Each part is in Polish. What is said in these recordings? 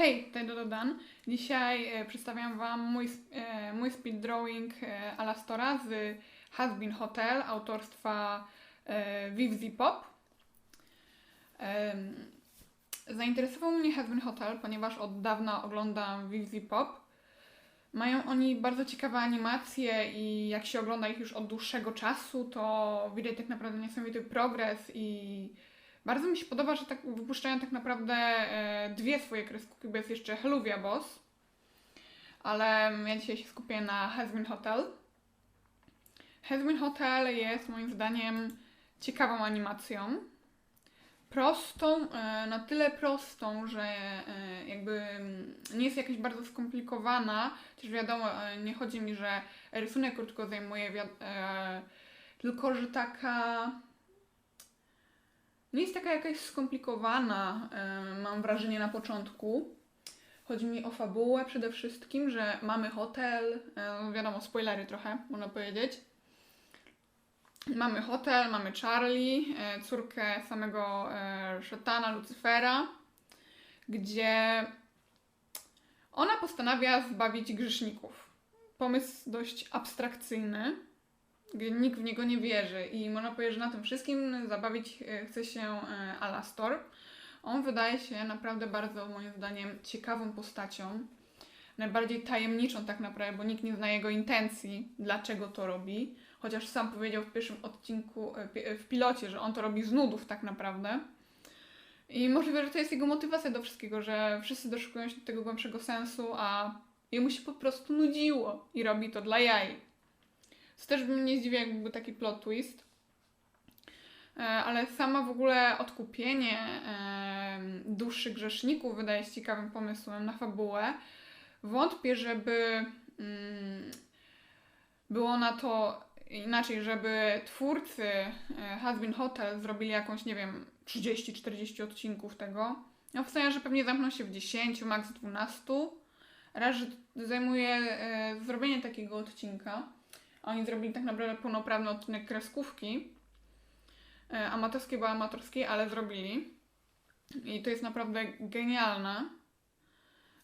Hej, tutaj Dodo Dan. Dzisiaj e, przedstawiam Wam mój, e, mój speed drawing e, Alastora z Has Been Hotel autorstwa e, Viv Pop. Em, zainteresował mnie Has Been Hotel, ponieważ od dawna oglądam Viv Pop. Mają oni bardzo ciekawe animacje i jak się ogląda ich już od dłuższego czasu, to widać tak naprawdę niesamowity progres i bardzo mi się podoba, że tak wypuszczają tak naprawdę e, dwie swoje kreskówki, bo jest jeszcze Heluvia Boss, ale ja dzisiaj się skupię na Hasbin Hotel. Hasbin Hotel jest moim zdaniem ciekawą animacją. Prostą, e, na tyle prostą, że e, jakby mm, nie jest jakaś bardzo skomplikowana. Też wiadomo, nie chodzi mi, że rysunek krótko zajmuje, tylko że taka nie jest taka jakaś skomplikowana, e, mam wrażenie na początku. Chodzi mi o fabułę przede wszystkim, że mamy hotel, e, wiadomo, spoilery trochę, można powiedzieć. Mamy hotel, mamy Charlie, e, córkę samego szatana Lucyfera, gdzie ona postanawia zbawić grzeszników. Pomysł dość abstrakcyjny, nikt w niego nie wierzy i można powiedzieć, że na tym wszystkim zabawić e, chce się e, Alastor. On wydaje się naprawdę bardzo, moim zdaniem, ciekawą postacią. Najbardziej tajemniczą tak naprawdę, bo nikt nie zna jego intencji, dlaczego to robi. Chociaż sam powiedział w pierwszym odcinku, e, w pilocie, że on to robi z nudów tak naprawdę. I możliwe, że to jest jego motywacja do wszystkiego, że wszyscy doszukują się tego głębszego sensu, a jemu się po prostu nudziło i robi to dla jaj. Co też bym nie zdziwiła, jakby był taki plot twist. E, Ale sama w ogóle odkupienie duszy grzeszników wydaje się ciekawym pomysłem na fabułę. Wątpię, żeby mm, było na to inaczej, żeby twórcy e, Has Been Hotel zrobili jakąś, nie wiem, 30-40 odcinków tego. Ja wstaję, że pewnie zamkną się w 10, max 12. Raz, że zajmuje e, zrobienie takiego odcinka. Oni zrobili tak naprawdę pełnoprawny odcinek kreskówki. E, amatorskiej była amatorskiej, ale zrobili. I to jest naprawdę genialne.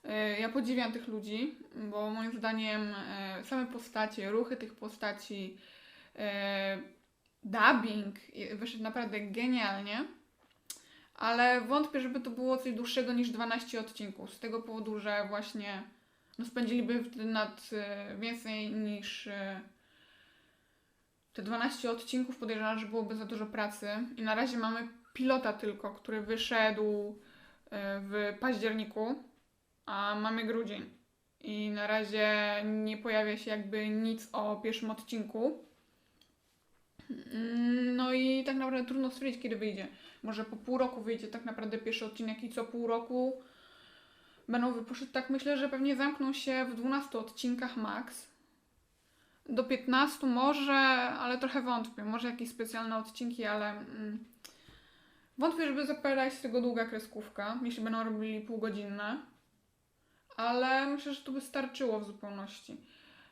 E, ja podziwiam tych ludzi, bo moim zdaniem e, same postacie, ruchy tych postaci, dubbing wyszedł naprawdę genialnie. Ale wątpię, żeby to było coś dłuższego niż 12 odcinków. Z tego powodu, że właśnie no, spędziliby nad więcej niż te 12 odcinków podejrzewam, że byłoby za dużo pracy i na razie mamy pilota tylko, który wyszedł e, w październiku, a mamy grudzień. I na razie nie pojawia się jakby nic o pierwszym odcinku. Mm, No i tak naprawdę trudno stwierdzić, kiedy wyjdzie. Może po pół roku wyjdzie tak naprawdę pierwszy odcinek i co pół roku będą wypuszczać. Tak myślę, że pewnie zamkną się w 12 odcinkach max. Do 15 może, ale trochę wątpię. Może jakieś specjalne odcinki, ale mm, wątpię, żeby zapowiadać z tego długa kreskówka, jeśli będą robili półgodzinne. Ale myślę, że to by starczyło w zupełności.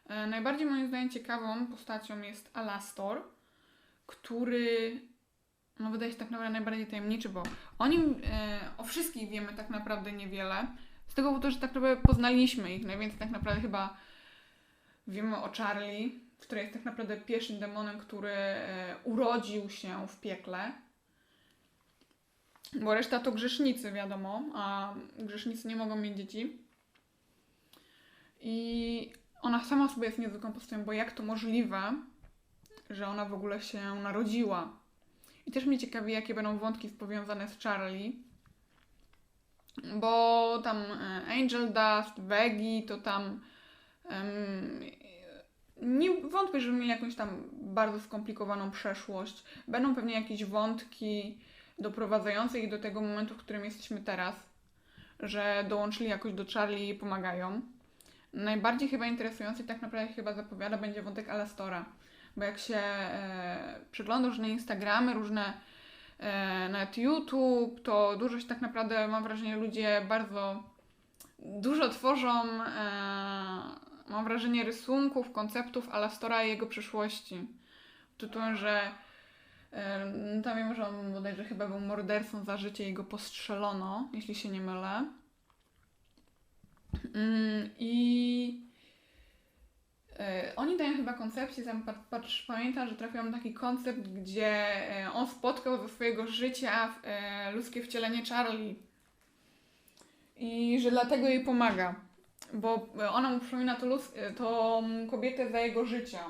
E, najbardziej moim zdaniem ciekawą postacią jest Alastor, który no wydaje się tak naprawdę najbardziej tajemniczy, bo o nim, e, o wszystkich wiemy tak naprawdę niewiele. Z tego powodu, że tak naprawdę poznaliśmy ich. Najwięcej tak naprawdę chyba wiemy o Charlie, który jest tak naprawdę pierwszym demonem, który e, urodził się w piekle. Bo reszta to grzesznicy, wiadomo, a grzesznicy nie mogą mieć dzieci. I ona sama sobie jest niezwykłą postacią, bo jak to możliwe, że ona w ogóle się narodziła? I też mnie ciekawi, jakie będą wątki powiązane z Charlie. Bo tam e, Angel Dust, Veggie, to tam em, nie wątpię, żeby mieli jakąś tam bardzo skomplikowaną przeszłość. Będą pewnie jakieś wątki doprowadzające ich do tego momentu, w którym jesteśmy teraz, że dołączyli jakoś do Charlie i pomagają. Najbardziej chyba interesujący, tak naprawdę chyba zapowiada, będzie wątek Alastora. Bo jak się e, przegląda różne Instagramy, różne e, nawet YouTube, to dużo się tak naprawdę, mam wrażenie, ludzie bardzo dużo tworzą, e, mam wrażenie, rysunków, konceptów Alastora i jego przyszłości. Tytułem, że no tam wiem, że on bodajże chyba był mordercą za życie i go postrzelono, jeśli się nie mylę. Mm, I e, oni dają chyba koncepcję, tam pat- patrz, pamiętam, że trafiłam taki koncept, gdzie e, on spotkał ze swojego życia e, ludzkie wcielenie Charlie. I że dlatego jej pomaga. Bo ona mu przypomina to luz- e, tą kobietę za jego życia.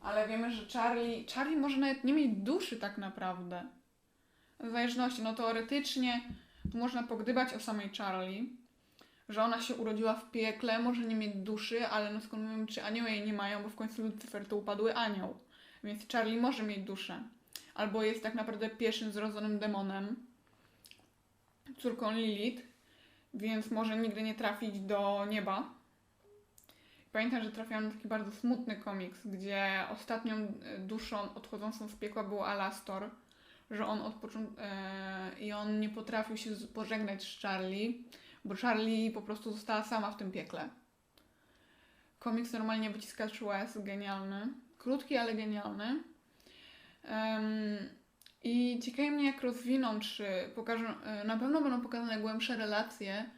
Ale wiemy, że Charlie, Charlie może nawet nie mieć duszy tak naprawdę. W zależności, no teoretycznie można pogdybać o samej Charlie, że ona się urodziła w piekle, może nie mieć duszy, ale no skąd wiemy, czy anioły jej nie mają, bo w końcu Lucyfer to upadły anioł. Więc Charlie może mieć duszę. Albo jest tak naprawdę pierwszym zrodzonym demonem, córką Lilith, więc może nigdy nie trafić do nieba. Pamiętam, że trafiłam na taki bardzo smutny komiks, gdzie ostatnią e, duszą odchodzącą z piekła był Alastor, że on e, i on nie potrafił się pożegnać z Charlie, bo Charlie po prostu została sama w tym piekle. Komiks normalnie wyciskacz łez, genialny. Krótki, ale genialny. Em, I ciekawi mnie, jak rozwiną, czy pokażą, e, na pewno będą pokazane głębsze relacje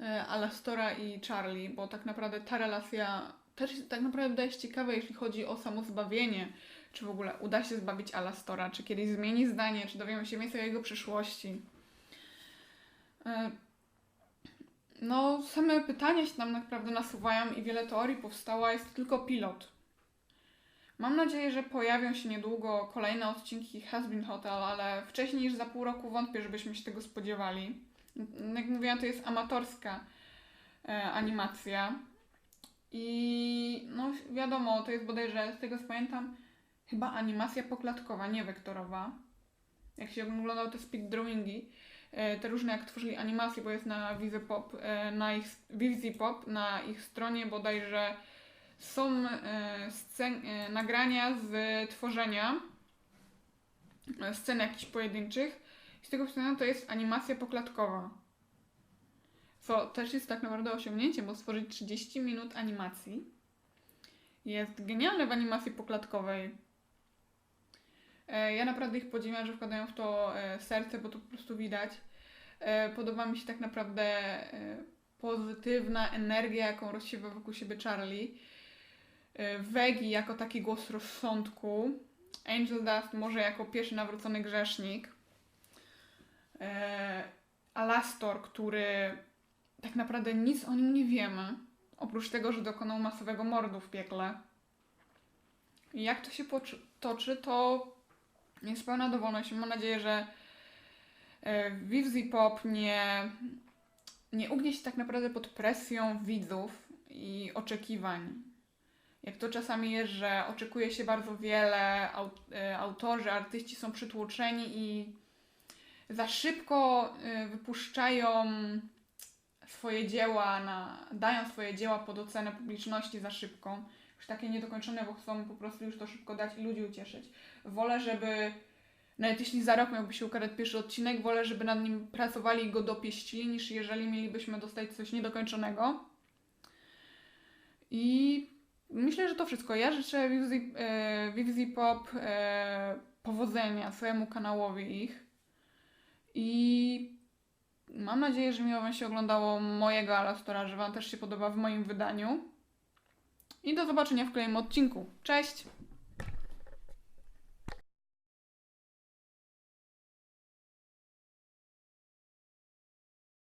e, Alastora i Charlie, bo tak naprawdę ta relacja też tak naprawdę jest ciekawa, jeśli chodzi o samo zbawienie. Czy w ogóle uda się zbawić Alastora, czy kiedyś zmieni zdanie, czy dowiemy się więcej o jego przyszłości. E, No, same pytania się tam naprawdę nasuwają i wiele teorii powstało, a jest tylko pilot. Mam nadzieję, że pojawią się niedługo kolejne odcinki Has Been Hotel, ale wcześniej niż za pół roku wątpię, żebyśmy się tego spodziewali. Jak mówiłam, to jest amatorska e, animacja. I no wiadomo, to jest bodajże, z tego co pamiętam, chyba animacja poklatkowa, nie wektorowa. Jak się oglądało te speed drawingi, e, te różne jak tworzyli animacje, bo jest na Vivzipop, e, na ich Vivzipop, na ich stronie bodajże są e, scen, e, nagrania z tworzenia e, scen jakichś pojedynczych. Z tego względu to jest animacja poklatkowa. Co też jest tak naprawdę osiągnięciem, bo stworzyć 30 minut animacji jest genialne w animacji poklatkowej. Ja naprawdę ich podziwiam, że wkładają w to serce, bo to po prostu widać. Podoba mi się tak naprawdę pozytywna energia, jaką rozsiewa wokół siebie Charlie. E, Wegi jako taki głos rozsądku. Angel Dust może jako pierwszy nawrócony grzesznik. E, Alastor, który tak naprawdę nic o nim nie wiemy. Oprócz tego, że dokonał masowego mordu w piekle. I jak to się toczy, to jest pełna dowolność. Mam nadzieję, że e, Vivzi Pop nie, nie ugnie się tak naprawdę pod presją widzów i oczekiwań. Jak to czasami jest, że oczekuje się bardzo wiele, e, autorzy, artyści są przytłoczeni i za szybko e, wypuszczają swoje dzieła, na, dają swoje dzieła pod ocenę publiczności za szybko. Już takie niedokończone, bo chcą po prostu już to szybko dać i ludzi ucieszyć. Wolę, żeby nawet jeśli za rok miałby się ukazać pierwszy odcinek, wolę, żeby nad nim pracowali i go dopieścili, niż jeżeli mielibyśmy dostać coś niedokończonego. I myślę, że to wszystko. Ja życzę Vivzi, e, Vivzi Pop e, powodzenia swojemu kanałowi ich. I mam nadzieję, że miło Wam się oglądało mojego Alastora, że Wam też się podoba w moim wydaniu. I do zobaczenia w kolejnym odcinku. Cześć!